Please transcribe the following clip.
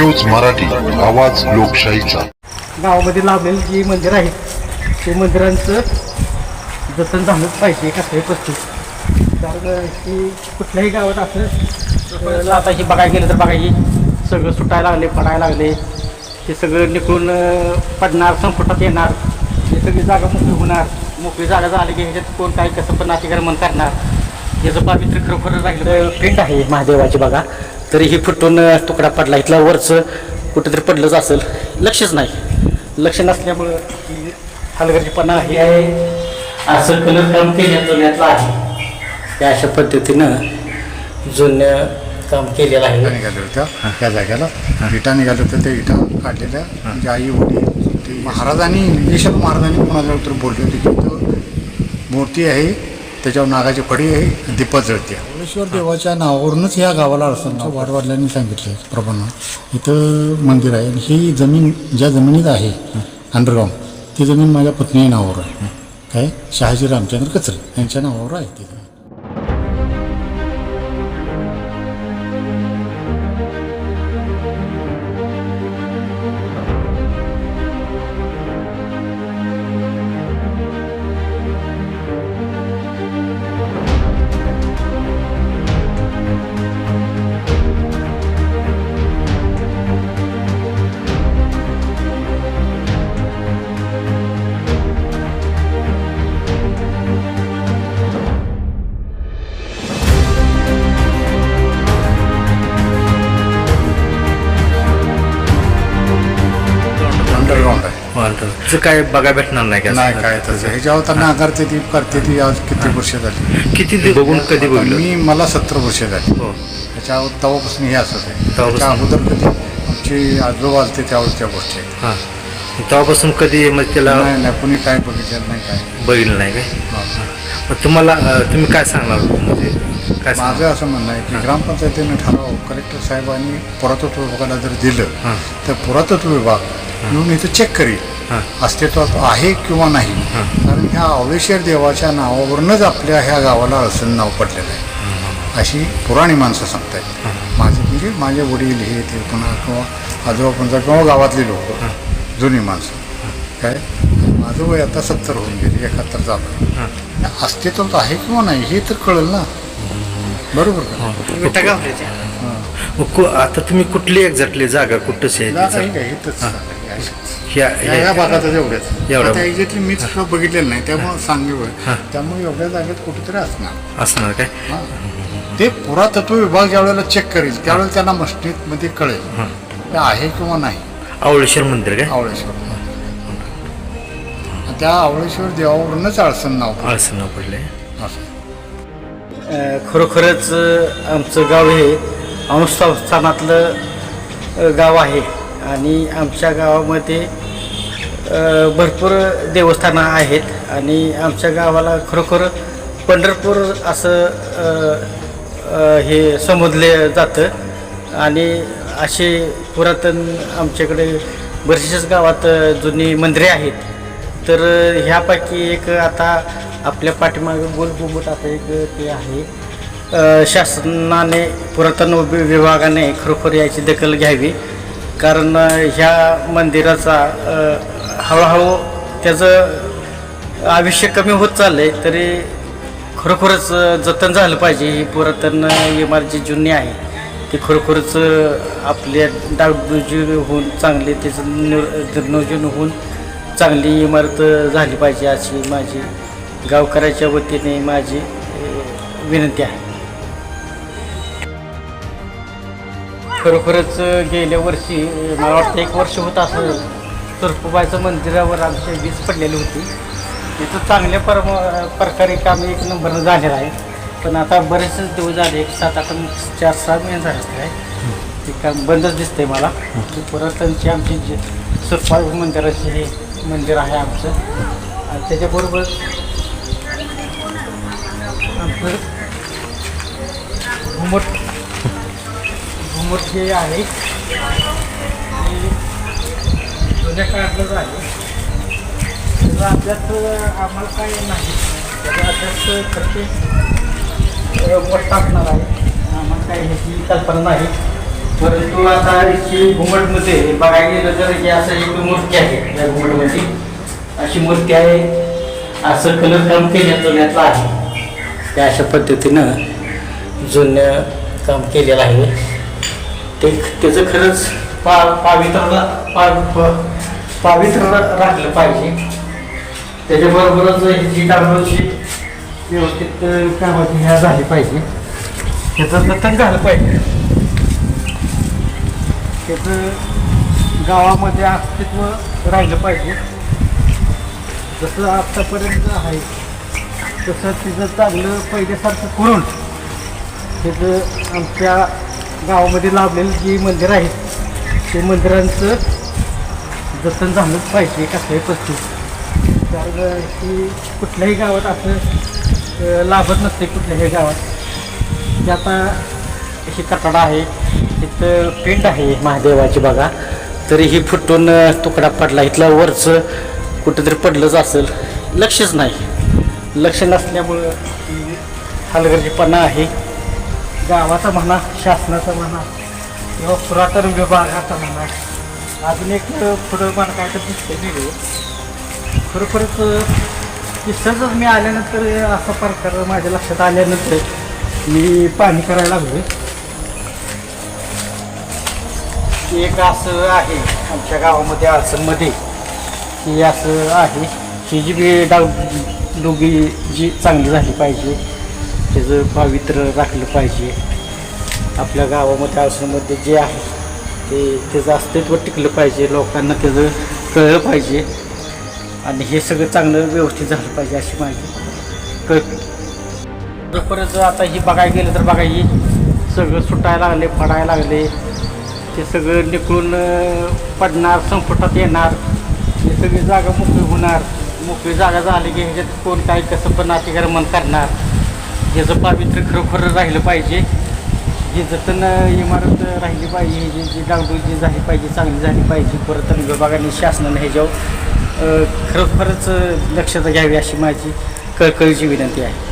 News Marathi आवाज लोकशाहीचा. गावामध्ये लावलेली जी मंदिर आहेत ते मंदिरांचं जतन झालंच पाहिजे कसल्याही परिस्थितीत कारण की कुठल्याही गावात असं आता ही बघायला गेलं तर बघायची सगळं सुटायला लागले पडायला लागले. ते सगळं निघून पडणार संपुटात येणार. हे सगळी जागा मोकळी होणार. मोकळी जागा झाली की ह्याच्यात कोण काय कसं पण अतिक्रमण करणार. याचं पावित्र्य खरोखर राहिलं प्रिंट आहे महादेवाची बघा. तरी ही फुटून तुकडा पडला. इथला वरचं कुठंतरी पडलंच असेल. लक्षच नाही. लक्ष नसल्यामुळं ही हलगर्जीपणा हे आहे. असं कलर काम केल्या जुन्यातलं आहे. त्या अशा पद्धतीनं जुनं काम केलेलं आहे. निघाल्या होत्या त्या जाग्याला विटा निघाल्या होत्या त्या विटा काढलेल्या म्हणजे आई वडील ते महाराजांनी इंग्लिशात महाराजांनी कोणाजवळ तर बोलले होते की इथं मूर्ती आहे त्याच्यावर नागाची फडी आहे दीपा जळते भुवनेश्वर देवाच्या नावावरूनच ह्या गावाला असताना वाडवाडल्यांनी सांगितलं प्रमाण इथं मंदिर आहे आणि ही जमीन ज्या जमिनीत आहे अंडरग्राऊंड ती जमीन माझ्या पत्नी नावावर आहे. काय? शहाजी रामचंद्र कचरे यांच्या नावावर आहे ती अंडरग्राऊंड आहे काय बघा भेटणार नाही का? नाही काय तसं ह्याच्यावर तर नाकारते ती करते ती आज किती वर्ष झाली? किती दि- बघून कधी आता बघितलं मी मला सत्तर वर्ष झाली. हो. त्याच्या तेव्हापासून हे असत आहे. तेव्हापासून? त्याच्या अगोदर कधी आमची आजोबा आलते त्यावेळेस त्या गोष्टी. आहेत. हां. तेव्हापासून कधी मग त्याला नाही नाही कुणी काय बघितलं नाही काय. बघितलं नाही काय? हा. मग तुम्हाला अं, तुम्ही काय सांगणार म्हणजे काय? माझं असं म्हणणं आहे की ग्रामपंचायतीने ठराव कलेक्टर साहेबांनी पुरातत्व विभागाला जर दिलं. तर पुरातत्व विभाग येऊन इथं चेक करील. अस्तित्वात आहे किंवा नाही. कारण ह्या अवलेश्वर देवाच्या नावावरूनच आपल्या ह्या गावाला अडचण नाव पडलेलं आहे. अशी पुराणी माणसं सांगतायत. माझे म्हणजे माझे वडील हे ते पुन्हा किंवा आजोबा पंचा किंवा गावातली लोक जुनी माणसं. काय? माझं वय आता सत्तर होऊन गेले एकाहत्तर झालं. अस्तित्वात आहे किंवा नाही हे तर कळेल ना. बरोबर का? विटा गावल्याच्या मग कु- आता तुम्ही कुठली एक्झॅक्टली जागा कुठंच आहे जागा? ही काय इथंच ह्या या या भागातच एवढ्याच. एवढं. आता मीच सुद्धा बघितलेलं नाही त्यामुळे सांगे त्यामुळे एवढ्या जागेत कुठेतरी असणार. असणार काय? हा. ते पुरातत्व विभाग ज्या वेळेला चेक करेल त्यावेळेला त्यांना मस्जिदमध्ये कळेल. ते आहे किंवा नाही. आवळेश्वर मंदिर काय? आवळेश्वर त्या आवळेश्वर देवावरूनच अडचण नाव पडलं. आळसं नाव पडले. असं. खरोखरच आमचं गाव हे अनुसंस्थानातलं गाव आहे. आणि आमच्या गावामध्ये भरपूर देवस्थानं आहेत. आणि आमच्या गावाला खरोखर पंढरपूर असं हे समजले जातं. आणि असे पुरातन आमच्याकडे बरेचशाच गावात जुनी मंदिरे आहेत. तर ह्यापैकी एक आता आपल्या पाठीमागे गोलगुंबट आता एक ते आहे. शासनाने पुरातन विभागाने खरोखर याची दखल घ्यावी. कारण ह्या मंदिराचा हळूहळू त्याचं आयुष्य कमी होत चाललं आहे तरी खरोखरच जतन झालं पाहिजे. ही पुरातन इमारत जी जुनी आहे ती खरोखरच आपल्या डागडुजी होऊन चांगली त्याचं निर होऊन चांगली इमारत झाली पाहिजे अशी माझी गावकऱ्याच्या वतीने माझी विनंती आहे. खरोखरच गेल्या वर्षी मला वाटतं एक वर्ष होत असं तुर्पुबाईचं मंदिरावर आमची वीज पडलेली होती. तिथं चांगल्या परम प्रकारे काम एक नंबरनं झालेलं आहे. पण आता बरेचसे दिवस झाले एक सात आठ चार सहा महिने झाले काय ते काम बंदच दिसतंय मला. ते पुरातनची आमची जी सुरपाळ मंदिराचे हे मंदिर आहे आमचं. आणि त्याच्याबरोबर आमचं घुमट. घुमट हे आहे. जुन्या काळातलंच आहे. त्याचा अभ्यास आम्हाला काय नाही. त्याचा अभ्यास करते. मोठा असणार आहे. आम्हाला काय ह्याची कल्पना नाही. परंतु आता ही घुमटमध्ये बघायला गेलं तर की असं एक मूर्ती आहे या घुमटमध्ये अशी मूर्ती आहे. असं कलर काम केलं यातला आहे. त्या अशा पद्धतीनं जुनं काम केलेलं आहे. ते त्याचं खरंच पा पावित्र पा पावित्र राखलं पाहिजे. त्याच्याबरोबरच ही जी व्यवस्थित कामाची ह्या झाली पाहिजे. त्याचं जतन झालं पाहिजे. त्याचं गावामध्ये अस्तित्व राहिलं पाहिजे. जसं आत्तापर्यंत आहे तसं तिचं चांगलं पहिल्यासारखं करून त्याचं आमच्या गावामध्ये लाभलेली जी मंदिरं आहेत ते मंदिरांचं जतन झालंच पाहिजे कसल्याही परिस्थितीत कारण की कुठल्याही गावात असं लाभत नसते कुठल्याही गावात. ते आता ही कटाडा आहे. इथं पेंट आहे महादेवाची बघा. तरी ही फुटून तुकडा पडला. इथलं वरचं कुठंतरी पडलंच असेल. लक्षच नाही. लक्ष नसल्यामुळं ही हलगर्जीपणा आहे. गावाचा म्हणा शासनाचा म्हणा किंवा पुरातन विभागाचा म्हणा अजून एक पुढं मला काय तर दिसतंय वेगळं खरोखरच दिसतच मी आल्यानंतर असा प्रकार माझ्या लक्षात आल्यानंतर मी पाणी करायला लागलो एक असं आहे आमच्या गावामध्ये आळसनमध्ये ही असं आहे. ही जी बी डाग डोगी जी चांगली झाली पाहिजे. त्याचं पावित्र्य राखलं पाहिजे. आपल्या गावामध्ये आळसनमध्ये जे आहे ते त्याचं अस्तित्व टिकलं पाहिजे. लोकांना त्याचं कळलं पाहिजे. आणि हे सगळं चांगलं व्यवस्थित झालं पाहिजे अशी माहिती कळते परत आता ही बघायला गेलं तर बघा ही सगळं सुटायला लागले पडायला लागले. ते सगळं निकळून पडणार संपुटात येणार. हे सगळी जागा मोकळी होणार. मोकळी जागा झाली की ह्याच्यात कोण काय कसं पण अतिक्रमण करणार. ह्याचं पावित्र्य खरोखर राहिलं पाहिजे. ही जतन इमारत राहिली पाहिजे. जी जी डागडूग जी झाली पाहिजे चांगली झाली पाहिजे. परत विभागाने शासनाने ह्याच्यावर खरोखरच लक्षात घ्यावी अशी माझी कळकळीची विनंती आहे.